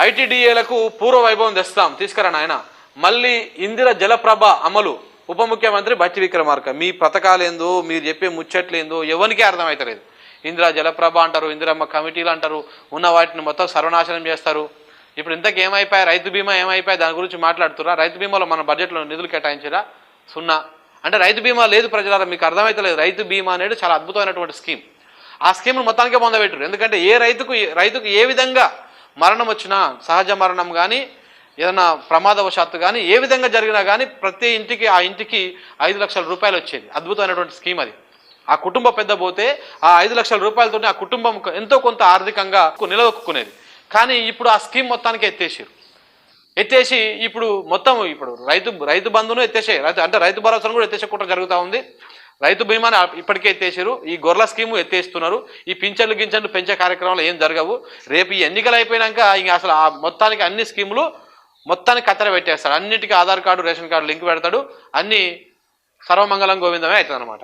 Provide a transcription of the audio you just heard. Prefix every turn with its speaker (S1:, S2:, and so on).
S1: ఐటీడీఏలకు పూర్వ వైభవం తెస్తాం. తీసుకురా నాయన. మళ్ళీ ఇందిర జలప్రభ అమలు. ఉప ముఖ్యమంత్రి బట్టి విక్రమార్క. మీ పథకాలేందో మీరు చెప్పే ముచ్చట్లేందో ఎవరికీ అర్థమవుతలేదు ఇందిరా జలప్రభ అంటారు ఇందిరమ్మ కమిటీలు అంటారు ఉన్న వాటిని మొత్తం సర్వనాశనం చేస్తారు. ఇప్పుడు ఇంతకు ఏమైపోయాయి రైతు బీమా ఏమైపోయాయి దాని గురించి మాట్లాడుతురా రైతు బీమాలో మన బడ్జెట్లో నిధులు కేటాయించరా సున్నా. అంటే రైతు బీమా లేదు ప్రజలారా మీకు అర్థమైతలేదు. రైతు బీమా అనేది చాలా అద్భుతమైనటువంటి స్కీమ్. ఆ స్కీమ్ను మొత్తానికే పొందబెట్టారు ఎందుకంటే ఏ రైతుకు రైతుకు ఏ విధంగా మరణం వచ్చినా సహజ మరణం కానీ ఏదైనా ప్రమాదవశాత్తు కానీ ఏ విధంగా జరిగినా కానీ ప్రతి ఇంటికి ఆ ఇంటికి ఐదు లక్షల రూపాయలు వచ్చేది. అద్భుతమైనటువంటి స్కీమ్ అది. ఆ కుటుంబ పెద్ద పోతే ఆ ఐదు లక్షల రూపాయలతోనే ఆ కుటుంబం ఎంతో కొంత ఆర్థికంగా నిలదొక్కునేది. కానీ ఇప్పుడు ఆ స్కీమ్ మొత్తానికి ఎత్తేసారు. ఎత్తేసి ఇప్పుడు మొత్తం ఇప్పుడు రైతు రైతు బంధును ఎత్తేసే రైతు అంటే రైతు భరోసాను కూడా ఎత్తేసకుండా జరుగుతూ ఉంది. రైతు బీమాను ఇప్పటికే ఎత్తేసారు ఈ గొర్రెల స్కీము ఎత్తేస్తున్నారు. ఈ పింఛన్లు గింఛన్లు పెంచే కార్యక్రమాలు ఏం జరగవు. రేపు ఈ ఎన్నికలు అయిపోయినాక ఇంక అసలు ఆ మొత్తానికి అన్ని స్కీములు మొత్తానికి కత్తెర పెట్టేస్తాడు అన్నిటికీ Aadhaar card ration card link పెడతాడు. అన్ని సర్వమంగళం గోవిందమే అవుతుంది అనమాట